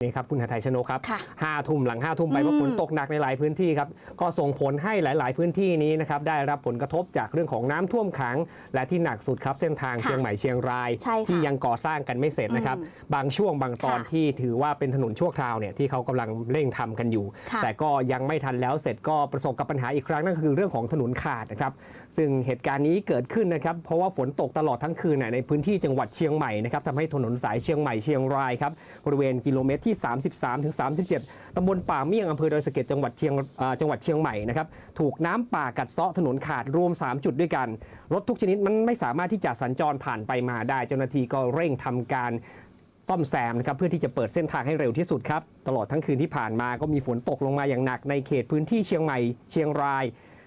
นี่ครับคุณหาไทยชนกครับค่ะห้าทุ่มหลังห้าทุ่มไปอืมเพราะฝนตกหนักในหลายพื้นที่ครับก็ส่งผลให้หลาย ๆ พื้นที่นี้นะครับได้รับผลกระทบจากเรื่องของน้ำท่วมขัง และที่หนักสุดครับเส้นทางค่ะเชียงใหม่เชียงรายใช่ค่ะที่ยังก่อสร้างกันไม่เสร็จนะครับอืมบางช่วงบางตอนค่ะที่ถือว่าเป็นถนนชั่วคราวเนี่ยที่เขากำลังเร่งทำกันอยู่ค่ะแต่ก็ยังไม่ทันแล้วเสร็จก็ประสบกับปัญหาอีกครั้งนั่นก็คือเรื่องของถนนขาดนะครับซึ่งเหตุการณ์นี้เกิดขึ้นนะครับเพราะว่าฝนตกตลอดทั้งคืนน่ะในพื้นที่จังหวัดเชียงใหม่นะครับทำให้ถนนสายเชียงใหม่เชียงรายครับบริเวณกิโลเมตรที่ 33ถึง37 ตำบลป่าเมี่ยงอำเภอดอยสะเก็ดจังหวัดเชียงจังหวัดเชียงใหม่นะครับถูกน้ำป่ากัดเซาะถนนขาดรวม 3 จุดด้วยกันรถทุกชนิดมันไม่สามารถที่จะสัญจรผ่านไปมาได้เจ้าหน้าที่ก็เร่งทำการซ่อมแซมนะครับเพื่อที่จะเปิดเส้นทางให้เร็วที่สุดครับตลอดทั้งคืนที่ผ่านมาก็มีฝนตกลงมาอย่างหนักในเขตพื้นที่เชียงใหม่ เชียงราย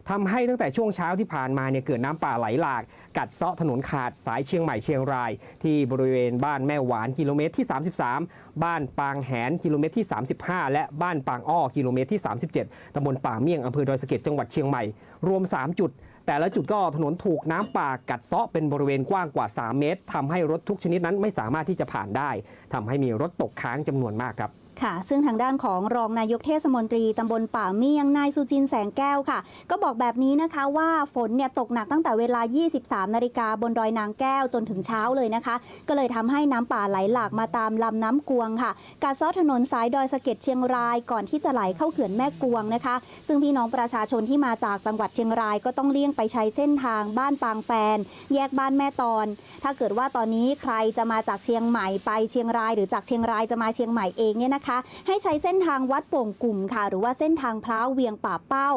ทำให้ตั้งแต่ช่วงเช้าที่ผ่านมาเนี่ยเกิดน้ำป่าไหลหลาก กัดเซาะถนนขาดสายเชียงใหม่เชียงราย ที่บริเวณบ้านแม่หวานกิโลเมตรที่ 33 บ้านปางแหนกิโลเมตรที่ 35 และบ้านปางอ้อกิโลเมตรที่ 37ตำบลป่าเมี่ยงอำเภอดอยสะเก็ดจังหวัดเชียงใหม่ รวม 3 จุด แต่ละจุดก็ถนนถูกน้ำป่ากัดเซาะเป็นบริเวณกว้างกว่า 3 เมตรทำให้รถทุกชนิดนั้นไม่สามารถที่จะผ่านได้ทำให้มีรถตกค้างจำนวนมากครับ ค่ะ ซึ่งทางด้านของรองนายกเทศมนตรีตำบลป่าเมี่ยงนายสุจินแสงแก้วค่ะ ก็บอกแบบนี้นะคะว่าฝนเนี่ยตกหนักตั้งแต่เวลา 23 นาฬิกาบนดอยนางแก้วจนถึงเช้าเลยนะคะ ก็เลยทำให้น้ำป่าไหลหลากมาตามลำน้ำกวงค่ะกาดซาะถนนสายดอยสะเก็ดเชียงรายก่อนที่จะไหลเข้าเขื่อนแม่กวงนะคะ ซึ่งพี่น้องประชาชนที่มาจากจังหวัดเชียงรายก็ต้องเลี่ยงไปใช้เส้นทางบ้านปางแฟน แยกบ้านแม่ตอน ถ้าเกิดว่าตอนนี้ใครจะมาจากเชียงใหม่ไปเชียงราย หรือจากเชียงรายจะมาเชียงใหม่เองเนี่ยนะคะให้ใช้เส้นทางวัดโป่งกลุ่มค่ะ หรือว่าเส้นทางพร้าวเวียงป่าเป้า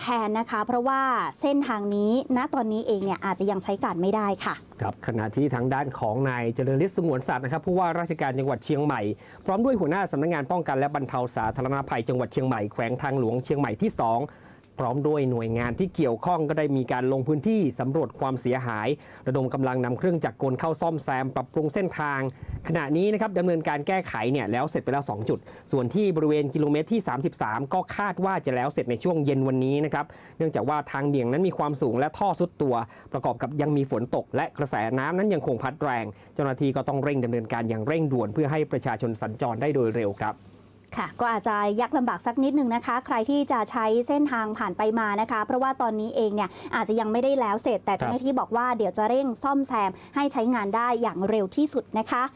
แทนนะคะ เพราะว่าเส้นทางนี้ณตอนนี้เองเนี่ยอาจจะยังใช้การไม่ได้ค่ะครับขณะที่ทางด้านของนายเจริญฤทธิ์สงวนสัตว์นะครับผู้ว่าราชการจังหวัดเชียงใหม่พร้อมด้วยหัวหน้าสำนักงานป้องกันและบรรเทาสาธารณภัยจังหวัดเชียงใหม่แขวงทางหลวงเชียงใหม่ที่ 2 ร้อมด้วยหน่วยงานที่เกี่ยวข้องก็ได้มีการลงพื้นที่สำรวจความเสียหาย ระดมกำลังนำเครื่องจักรกลเข้าซ่อมแซมปรับปรุงเส้นทาง ขณะนี้นะครับดำเนินการแก้ไขเนี่ยแล้วเสร็จไปแล้ว 2 จุด ส่วนที่บริเวณกิโลเมตรที่ 33 ก็คาดว่าจะแล้วเสร็จในช่วงเย็นวันนี้นะครับเนื่องจากว่าทางเบี่ยงนั้นมีความสูงและท่อสุดตัว ประกอบกับยังมีฝนตก และกระแสน้ำนั้นยังคงพัดแรง เจ้าหน้าที่ก็ต้องเร่งดำเนินการอย่างเร่งด่วนเพื่อให้ประชาชนสัญจรได้โดยเร็วครับ ค่ะก็อาจจะยักลำบากสักนิดนึงนะคะ ใครที่จะใช้เส้นทางผ่านไปมานะคะ เพราะว่าตอนนี้เองเนี่ยอาจจะยังไม่ได้แล้วเสร็จแต่เจ้าหน้าที่บอกว่าเดี๋ยวจะเร่งซ่อมแซมให้ใช้งานได้อย่างเร็วที่สุดนะคะ